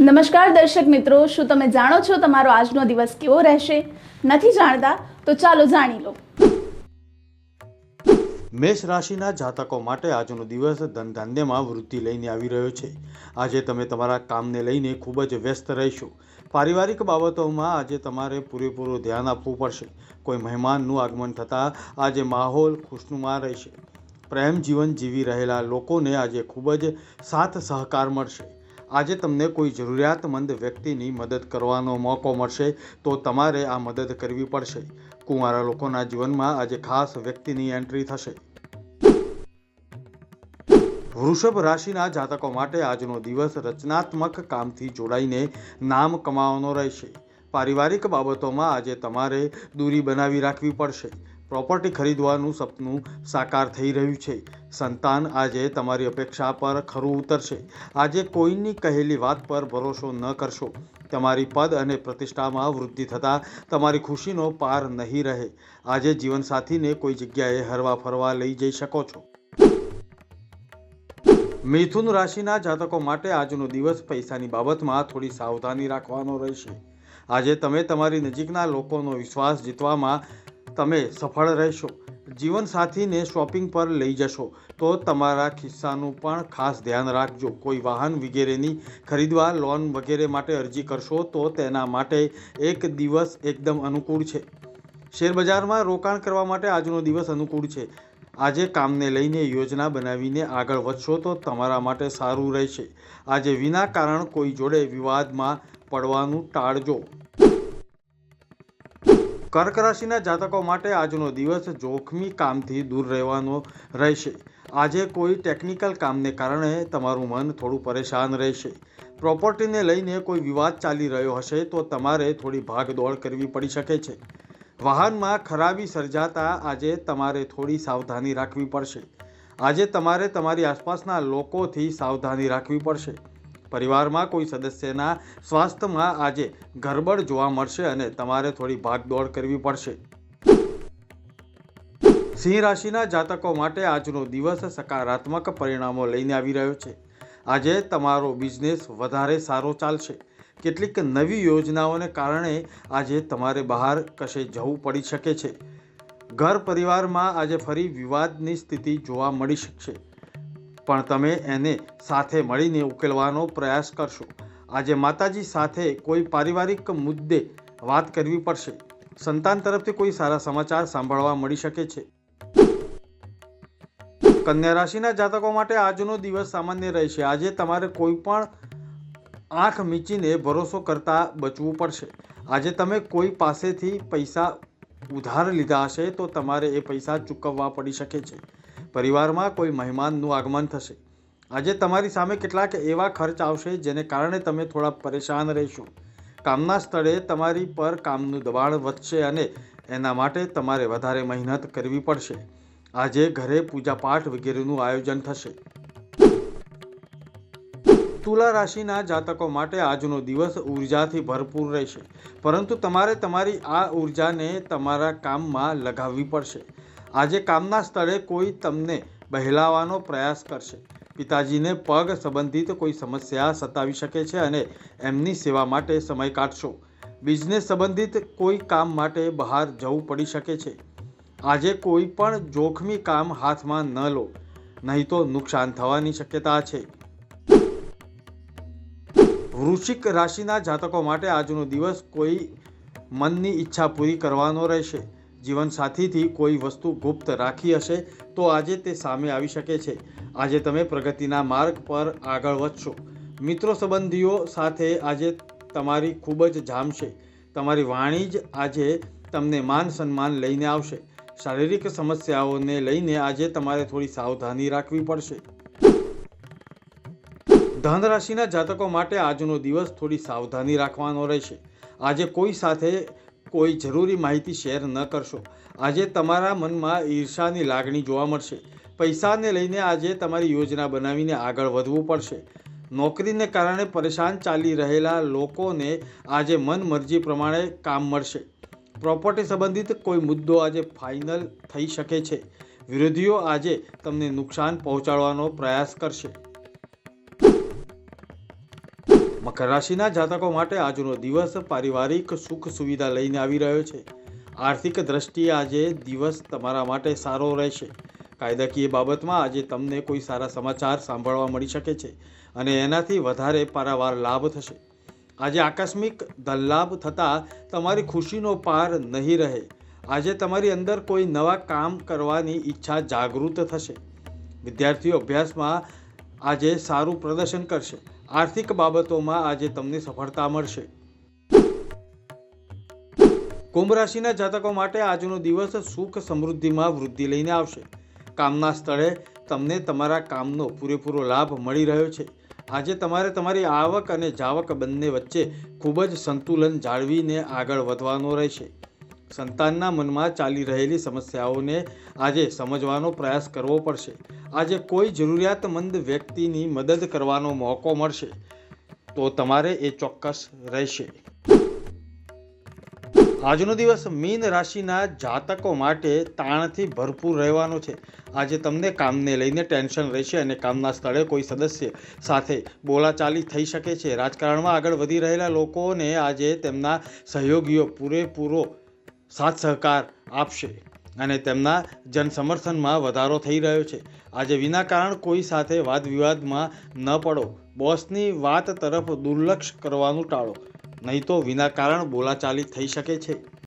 નમસ્કાર દર્શક મિત્રો, શું તમે જાણો છો તમારો આજનો દિવસ કેવો રહેશે? નથી જાણતા તો ચાલો જાણી લો. મેષ રાશિના જાતકો માટે આજનો દિવસ ધન ધાન્યમાં વૃદ્ધિ લઈને આવી રહ્યો છે. આજે તમે તમારા કામને લઈને ખૂબ જ વ્યસ્ત રહેશો. પારિવારિક બાબતોમાં આજે તમારે પૂરેપૂરું ધ્યાન આપવું પડશે. કોઈ મહેમાનનું આગમન થતાં આજે માહોલ ખુશનુમા રહેશે. પ્રેમ જીવન જીવી રહેલા લોકોને આજે ખૂબ જ સાથ સહકાર મળશે. આજે તમને કોઈ જરૂરિયાતમંદ વ્યક્તિની મદદ કરવાનો મોકો મળશે, તો તમારે આ મદદ કરવી પડશે. કુંવારા લોકોના જીવનમાં આજે ખાસ વ્યક્તિની એન્ટ્રી થશે. વૃષભ રાશિના જાતકો માટે આજનો દિવસ રચનાત્મક કામથી જોડાઈને નામ કમાવાનો રહેશે. પારિવારિક બાબતોમાં આજે તમારે દૂરી બનાવી રાખવી પડશે. પ્રોપર્ટી ખરીદવાનું સપનું સાકાર થઈ રહ્યું છે. સંતાન આજે તમારી અપેક્ષા પર ખરું ઉતરશે. આજે કોઈની કહેલી વાત પર ભરોસો ન કરશો. તમારી પદ અને પ્રતિષ્ઠામાં વૃદ્ધિ થતાં તમારી ખુશીનો પાર નહીં રહે. આજે જીવનસાથીને કોઈ જગ્યાએ હરવા ફરવા લઈ જઈ શકો છો. મિથુન રાશિના જાતકો માટે આજનો દિવસ પૈસાની બાબતમાં થોડી સાવધાની રાખવાનો રહેશે. આજે તમે તમારી નજીકના લોકોનો વિશ્વાસ જીતવામાં તમે સફળ રહેશો. જીવનસાથીને શોપિંગ પર લઈ જશો. તો તમારા ખિસ્સાનું પણ ખાસ ધ્યાન રાખજો. કોઈ વાહન વગેરેની ખરીદવા, લોન વગેરે માટે અરજી કરશો તો તેના માટે એક દિવસ એકદમ અનુકૂળ છે. શેરબજારમાં રોકાણ કરવા માટે આજનો દિવસ અનુકૂળ છે. આજે કામને લઈને યોજના બનાવીને આગળ વધશો તો તમારા માટે સારું રહેશે. આજે વિના કારણ કોઈ જોડે વિવાદમાં પડવાનું ટાળજો. કર્ક રાશિના જાતકો માટે આજનો દિવસ જોખમી કામથી દૂર રહેવાનો રહેશે. આજે કોઈ ટેકનિકલ કામને કારણે તમારું મન થોડું પરેશાન રહેશે. પ્રોપર્ટીને લઈને કોઈ વિવાદ ચાલી રહ્યો હશે તો તમારે થોડી ભાગદોડ કરવી પડી શકે છે. વાહનમાં ખરાબી સર્જાતા આજે તમારે થોડી સાવધાની રાખવી પડશે. આજે તમારે તમારી આસપાસના લોકોથી સાવધાની રાખવી પડશે. પરિવારમાં કોઈ સદસ્યના સ્વાસ્થ્યમાં આજે ગરબડ જોવા મળશે અને તમારે થોડી ભાગદોડ કરવી પડશે. સિંહ રાશિના જાતકો માટે આજનો દિવસ સકારાત્મક પરિણામો લઈને આવી રહ્યો છે. આજે તમારો બિઝનેસ વધારે સારો ચાલશે. કેટલીક નવી યોજનાઓને કારણે આજે તમારે બહાર કશે જવું પડી શકે છે. ઘર પરિવારમાં આજે ફરી વિવાદની સ્થિતિ જોવા મળી શકશે. પણ તમે એને સાથે મળીને ઉકેલવાનો પ્રયાસ કરશો. આજે માતાજી સાથે કોઈ પારિવારિક મુદ્દે વાત કરવી પડશે. સંતાન તરફથી કોઈ સારા સમાચાર સાંભળવા મળી શકે છે. કન્યા રાશિના જાતકો માટે આજનો દિવસ સામાન્ય રહેશે. આજે તમારે કોઈ પણ આંખ મીચીને ભરોસો કરતા બચવું પડશે. આજે તમે કોઈ પાસેથી પૈસા ઉધાર લીધા હશે તો તમારે એ પૈસા ચૂકવવા પડી શકે છે. પરિવારમાં કોઈ મહેમાનનું આગમન થશે. આજે તમારી સામે કેટલાક એવા ખર્ચ આવશે જેને કારણે તમે થોડા પરેશાન રહેશો. કામના સ્થળે તમારી પર કામનું દબાણ વધશે અને એના માટે તમારે વધારે મહેનત કરવી પડશે. આજે ઘરે પૂજાપાઠ વગેરેનું આયોજન થશે. તુલા રાશિના જાતકો માટે આજનો દિવસ ઉર્જાથી ભરપૂર રહેશે. પરંતુ તમારે તમારી આ ઉર્જાને તમારા કામમાં લગાવવી પડશે. આજે કામના સ્થળે કોઈ તમને બહેલાવાનો પ્રયાસ કરશે. પિતાજીને પગ સંબંધિત કોઈ સમસ્યા સતાવી શકે છે અને એમની સેવા માટે સમય કાઢશો. બિઝનેસ સંબંધિત કોઈ કામ માટે બહાર જવું પડી શકે છે. આજે કોઈ પણ જોખમી કામ હાથમાં ન લો, નહીં તો નુકસાન થવાની શક્યતા છે. વૃશ્ચિક રાશિના જાતકો માટે આજનો દિવસ કોઈ મનની ઈચ્છા પૂરી કરવાનો રહેશે. જીવનસાથીથી કોઈ વસ્તુ ગુપ્ત રાખી હશે, તો આજે તે સામે આવી શકે છે. આજે તમે પ્રગતિના માર્ગ પર આગળ વધશો. મિત્રો સંબંધીઓ સાથે આજે તમારી ખૂબ જ જામશે. તમારી વાણી જ આજે તમને માન સન્માન લઈને આવશે. શારીરિક સમસ્યાઓને લઈને આજે તમારે થોડી સાવધાની રાખવી પડશે. ધન રાશિના જાતકો માટે આજનો દિવસ થોડી સાવધાની રાખવાનો રહેશે. આજે કોઈ સાથે કોઈ જરૂરી માહિતી શેર ન કરશો. આજે તમારા મનમાં ઈર્ષાની લાગણી જોવા મળશે. પૈસાને લઈને આજે તમારી યોજના બનાવીને આગળ વધવું પડશે. નોકરીને કારણે પરેશાન ચાલી રહેલા લોકોને આજે મનમરજી પ્રમાણે કામ મળશે. પ્રોપર્ટી સંબંધિત કોઈ મુદ્દો આજે ફાઇનલ થઈ શકે છે. વિરોધીઓ આજે તમને નુકસાન પહોંચાડવાનો પ્રયાસ કરશે. મકર જાતકો માટે આજનો દિવસ પારિવારિક સુખ સુવિધા લઈને આવી રહ્યો છે. આર્થિક દ્રષ્ટિએ આજે દિવસ તમારા માટે સારો રહેશે. કાયદાકીય બાબતમાં આજે તમને કોઈ સારા સમાચાર સાંભળવા મળી શકે છે અને એનાથી વધારે પારાવાર લાભ થશે. આજે આકસ્મિક ધનલાભ થતાં તમારી ખુશીનો પાર નહીં રહે. આજે તમારી અંદર કોઈ નવા કામ કરવાની ઈચ્છા જાગૃત થશે. વિદ્યાર્થીઓ અભ્યાસમાં આજે સારું પ્રદર્શન કરશે. આર્થિક બાબતોમાં આજે તમને સફળતા મળશે. કુંભ રાશિના જાતકો માટે આજનો દિવસ સુખ સમૃદ્ધિમાં વૃદ્ધિ લઈને આવશે. કામના સ્થળે તમને તમારા કામનો પૂરેપૂરો લાભ મળી રહ્યો છે. આજે તમારે તમારી આવક અને જાવક બંને વચ્ચે ખૂબ જ સંતુલન જાળવીને આગળ વધવાનો રહેશે. સંતાનના મનમાં ચાલી રહેલી સમસ્યાઓને આજે સમજવાનો પ્રયાસ કરવો પડશે. આજે કોઈ જરૂરિયાતમંદ વ્યક્તિની મદદ કરવાનો મોકો મળશે, તો તમારે એ ચોક્કસ રહેશે. આજનો દિવસ મીન રાશિના જાતકો માટે તાણથી ભરપૂર રહેવાનો છે. આજે તમને કામને લઈને ટેન્શન રહેશે અને કામના સ્થળે કોઈ સદસ્ય સાથે બોલાચાલી થઈ શકે છે. રાજકારણમાં આગળ વધી રહેલા લોકોને આજે તેમના સહયોગીઓ પૂરેપૂરો સાથ સહકાર આપશે અને તેમના જનસમર્થનમાં વધારો થઈ રહ્યો છે. આજે વિના કારણ કોઈ સાથે વાદ વિવાદમાં ન પડો. બોસની વાત તરફ દુર્લક્ષ કરવાનું ટાળો. નહીં તો વિના કારણ બોલાચાલી થઈ શકે છે.